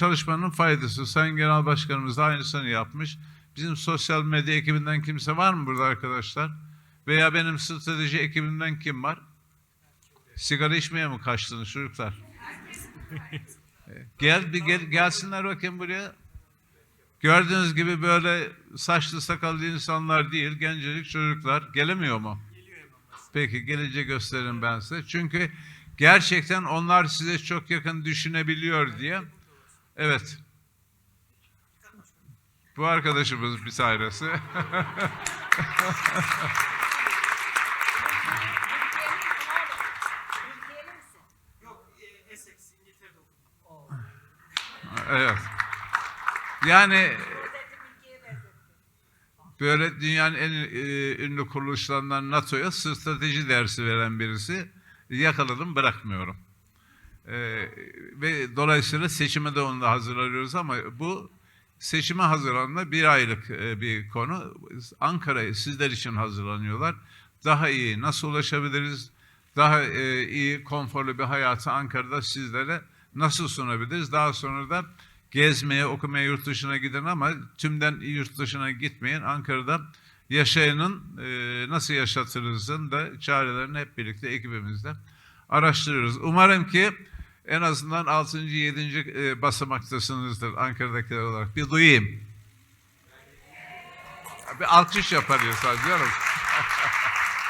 çalışmanın faydası. Sayın Genel Başkanımız da aynısını yapmış. Bizim sosyal medya ekibinden kimse var mı burada arkadaşlar? Veya benim strateji ekibimden kim var? Sigara içmeye mi kaçtınız çocuklar? Gel bir gel, gelsinler bakayım buraya. Gördüğünüz gibi böyle saçlı sakallı insanlar değil, gencecik çocuklar gelemiyor mu? Peki gelince gösteririm ben size. Çünkü gerçekten onlar size çok yakın düşünebiliyor diye. Evet. Bu arkadaşımız bir tanesi. evet. Yani böyle dünyanın en e, ünlü kuruluşlarından NATO'ya strateji dersi veren birisi yakaladım bırakmıyorum. E, ve dolayısıyla seçime de onu da hazırlanıyoruz ama bu seçime hazırlanma bir aylık e, bir konu. Ankara'yı sizler için hazırlanıyorlar. Daha iyi nasıl ulaşabiliriz? Daha e, iyi, konforlu bir hayatı Ankara'da sizlere nasıl sunabiliriz? Daha sonra da gezmeye, okumaya yurt dışına gidin ama tümden yurt dışına gitmeyin. Ankara'da yaşayanın e, nasıl yaşatırızın da çarelerini hep birlikte ekibimizle araştırıyoruz. Umarım ki en azından 6. 7. E, basamaktasınızdır Ankara'dakiler olarak. Bir duyayım. Bir alkış yaparıyor sadece.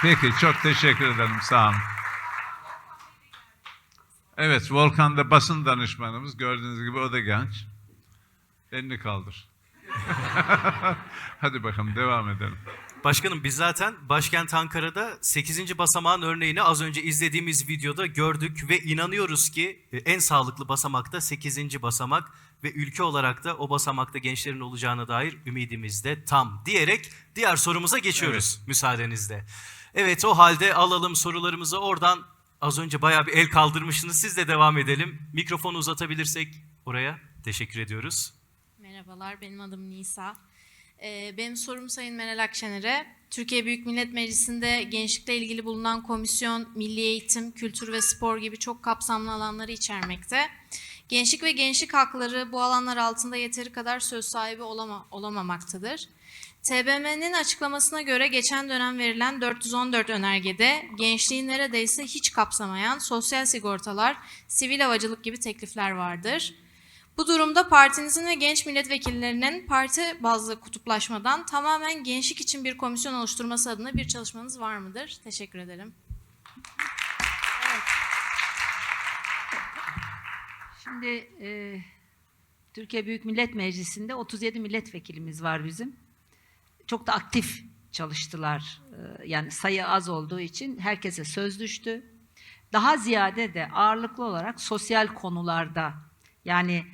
Peki çok teşekkür ederim. Sağ olun. Evet, Volkan'da basın danışmanımız. Gördüğünüz gibi o da genç. Elini kaldır. Hadi bakalım devam edelim. Başkanım biz zaten başkent Ankara'da 8. basamağın örneğini az önce izlediğimiz videoda gördük ve inanıyoruz ki e, en sağlıklı basamak da 8. basamak ve ülke olarak da o basamakta gençlerin olacağına dair ümidimiz de tam diyerek diğer sorumuza geçiyoruz müsaadenizle. Evet o halde alalım sorularımızı oradan az önce bayağı bir el kaldırmışsınız siz de devam edelim. Mikrofonu uzatabilirsek oraya teşekkür ediyoruz. Merhabalar, benim adım Nisa. Ee, benim sorum Sayın Meral Akşener'e. Türkiye Büyük Millet Meclisi'nde gençlikle ilgili bulunan komisyon, milli eğitim, kültür ve spor gibi çok kapsamlı alanları içermekte. Gençlik ve gençlik hakları bu alanlar altında yeteri kadar söz sahibi olama, olamamaktadır. TBMM'nin açıklamasına göre geçen dönem verilen 414 önergede gençliği neredeyse hiç kapsamayan sosyal sigortalar, sivil havacılık gibi teklifler vardır. Bu durumda partinizin ve genç milletvekillerinin parti bazlı kutuplaşmadan tamamen gençlik için bir komisyon oluşturması adına bir çalışmanız var mıdır? Teşekkür ederim. Şimdi e, Türkiye Büyük Millet Meclisi'nde 37 milletvekilimiz var bizim. Çok da aktif çalıştılar. E, yani sayı az olduğu için herkese söz düştü. Daha ziyade de ağırlıklı olarak sosyal konularda yani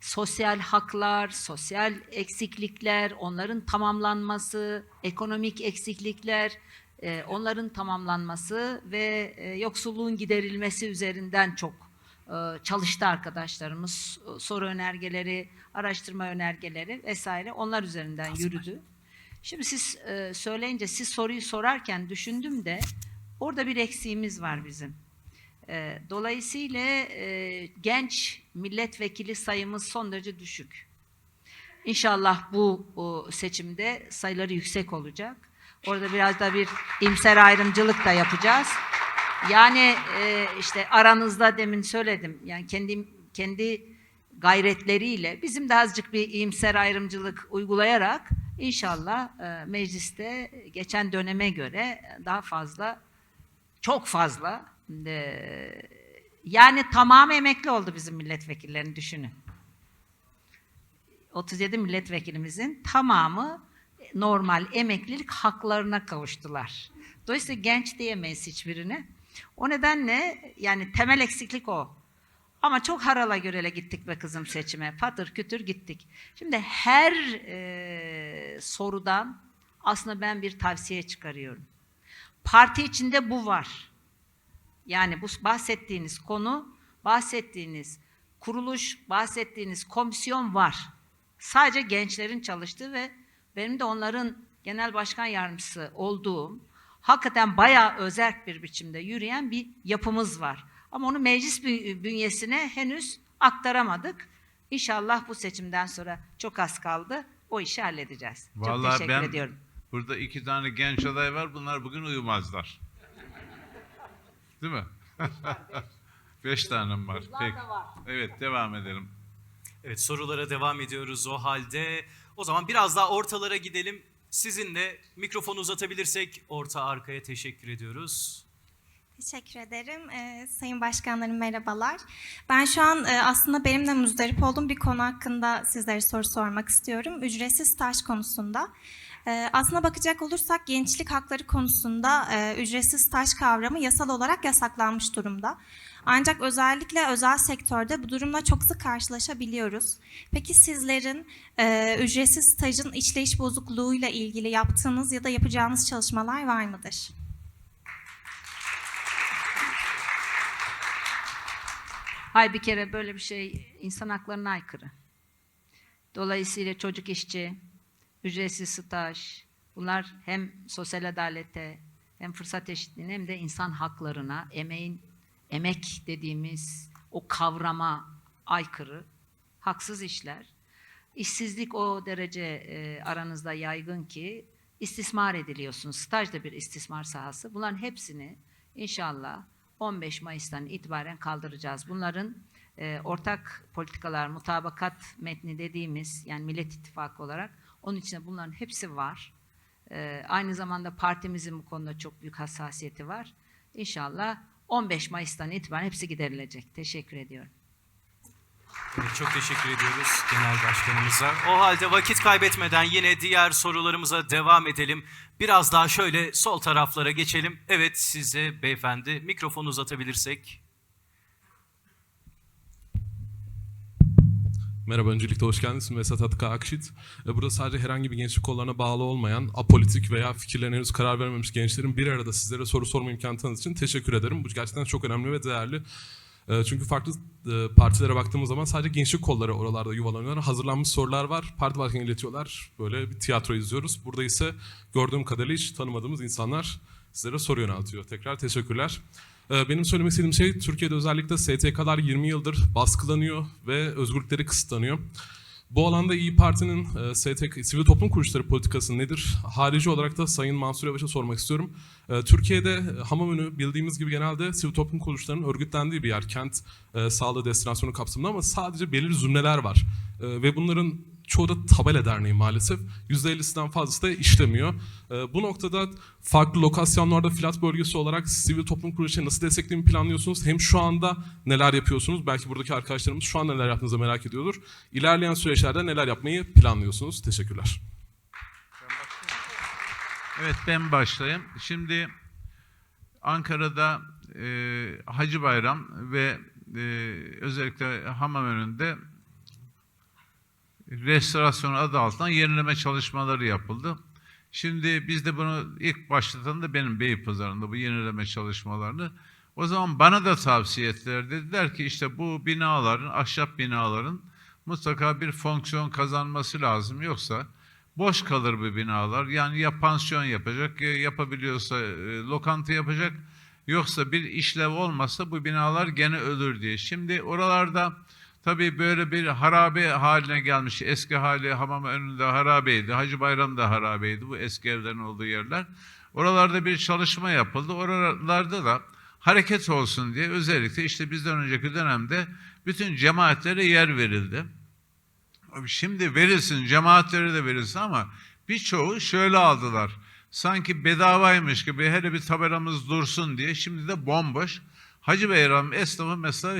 sosyal haklar, sosyal eksiklikler, onların tamamlanması, ekonomik eksiklikler, e, onların tamamlanması ve e, yoksulluğun giderilmesi üzerinden çok e, çalıştı arkadaşlarımız. Soru önergeleri, araştırma önergeleri vesaire onlar üzerinden yürüdü. Şimdi siz e, söyleyince, siz soruyu sorarken düşündüm de orada bir eksiğimiz var bizim. E, Dolayısıyla e, genç milletvekili sayımız son derece düşük. İnşallah bu o, seçimde sayıları yüksek olacak. Orada biraz da bir imser ayrımcılık da yapacağız. Yani e, işte aranızda demin söyledim. Yani kendi kendi gayretleriyle bizim de azıcık bir iyimser ayrımcılık uygulayarak inşallah e, mecliste geçen döneme göre daha fazla çok fazla yani tamamı emekli oldu bizim milletvekillerini düşünün. 37 milletvekilimizin tamamı normal emeklilik haklarına kavuştular. Dolayısıyla genç diyemeyiz hiçbirine. O nedenle yani temel eksiklik o. Ama çok harala görele gittik be kızım seçime. Patır kütür gittik. Şimdi her e, sorudan aslında ben bir tavsiye çıkarıyorum. Parti içinde bu var. Yani bu bahsettiğiniz konu, bahsettiğiniz kuruluş, bahsettiğiniz komisyon var. Sadece gençlerin çalıştığı ve benim de onların genel başkan yardımcısı olduğum, hakikaten bayağı özerk bir biçimde yürüyen bir yapımız var. Ama onu meclis bünyesine henüz aktaramadık. İnşallah bu seçimden sonra çok az kaldı. O işi halledeceğiz. çok Vallahi teşekkür ben ediyorum. burada iki tane genç aday var. Bunlar bugün uyumazlar. Değil mi? Beş tanem var. Peki. Evet devam edelim. Evet sorulara devam ediyoruz o halde. O zaman biraz daha ortalara gidelim. Sizinle mikrofonu uzatabilirsek orta arkaya teşekkür ediyoruz. Teşekkür ederim. Ee, Sayın Başkanlarım merhabalar. Ben şu an e, aslında benim de muzdarip olduğum bir konu hakkında sizlere soru sormak istiyorum. Ücretsiz staj konusunda. Ee, aslına bakacak olursak gençlik hakları konusunda e, ücretsiz staj kavramı yasal olarak yasaklanmış durumda. Ancak özellikle özel sektörde bu durumla çok sık karşılaşabiliyoruz. Peki sizlerin e, ücretsiz stajın işleyiş bozukluğuyla ilgili yaptığınız ya da yapacağınız çalışmalar var mıdır? Hay bir kere böyle bir şey insan haklarına aykırı. Dolayısıyla çocuk işçi, ücretsiz staj, bunlar hem sosyal adalete, hem fırsat eşitliğine hem de insan haklarına, emeğin, emek dediğimiz o kavrama aykırı, haksız işler. İşsizlik o derece e, aranızda yaygın ki istismar ediliyorsunuz. Staj da bir istismar sahası. Bunların hepsini inşallah 15 Mayıs'tan itibaren kaldıracağız. Bunların e, ortak politikalar, mutabakat metni dediğimiz yani Millet İttifakı olarak onun içinde bunların hepsi var. E, aynı zamanda partimizin bu konuda çok büyük hassasiyeti var. İnşallah 15 Mayıs'tan itibaren hepsi giderilecek. Teşekkür ediyorum. Evet, çok teşekkür ediyoruz Genel Başkanımıza. O halde vakit kaybetmeden yine diğer sorularımıza devam edelim. Biraz daha şöyle sol taraflara geçelim. Evet size beyefendi mikrofonu uzatabilirsek. Merhaba, öncelikle hoş geldiniz. Mesut Atka Akşit. E, Burada sadece herhangi bir gençlik kollarına bağlı olmayan, apolitik veya fikirlerine henüz karar vermemiş gençlerin bir arada sizlere soru sorma imkanı tanıdığınız için teşekkür ederim. Bu gerçekten çok önemli ve değerli. E, Çünkü farklı e, partilere baktığımız zaman sadece gençlik kolları oralarda yuvalanıyorlar. Hazırlanmış sorular var, parti başkanı iletiyorlar. Böyle bir tiyatro izliyoruz. Burada ise gördüğüm kadarıyla hiç tanımadığımız insanlar sizlere soru yöneltiyor. Tekrar teşekkürler. Ee, Benim söylemek istediğim şey Türkiye'de özellikle STK'lar 20 yıldır baskılanıyor ve özgürlükleri kısıtlanıyor. Bu alanda İyi Parti'nin e, STK, sivil toplum kuruluşları politikası nedir? Harici olarak da Sayın Mansur Yavaş'a sormak istiyorum. E, Türkiye'de e, Hamamönü bildiğimiz gibi genelde sivil toplum kuruluşlarının örgütlendiği bir yer. Kent sağlığı destinasyonu kapsamında ama sadece belirli zümreler var. Ve bunların çoğu da tabela derneği maalesef. %50'sinden fazlası da işlemiyor. E, bu noktada farklı lokasyonlarda filat bölgesi olarak sivil toplum kuruluşları nasıl desteklemeyi planlıyorsunuz? Hem şu anda neler yapıyorsunuz? Belki buradaki arkadaşlarımız şu an neler yaptığınızı merak ediyordur. İlerleyen süreçlerde neler yapmayı planlıyorsunuz? Teşekkürler. Evet ben başlayayım. Şimdi Ankara'da e, Hacı Bayram ve e, özellikle hamam önünde restorasyon adı altında yenileme çalışmaları yapıldı. Şimdi biz de bunu ilk başlatan da benim Beypazarı'nda bu yenileme çalışmalarını. O zaman bana da tavsiye ettiler. Dediler ki işte bu binaların, ahşap binaların mutlaka bir fonksiyon kazanması lazım. Yoksa boş kalır bu binalar. Yani ya pansiyon yapacak, ya yapabiliyorsa e, lokanta yapacak. Yoksa bir işlev olmazsa bu binalar gene ölür diye. Şimdi oralarda tabii böyle bir harabe haline gelmiş. Eski hali hamam önünde harabeydi. Hacı Bayram da harabeydi. Bu eski evlerin olduğu yerler. Oralarda bir çalışma yapıldı. Oralarda da hareket olsun diye özellikle işte bizden önceki dönemde bütün cemaatlere yer verildi. Şimdi verilsin, cemaatlere de verilsin ama birçoğu şöyle aldılar. Sanki bedavaymış gibi hele bir tabelamız dursun diye şimdi de bomboş. Hacı Bayram esnafı mesela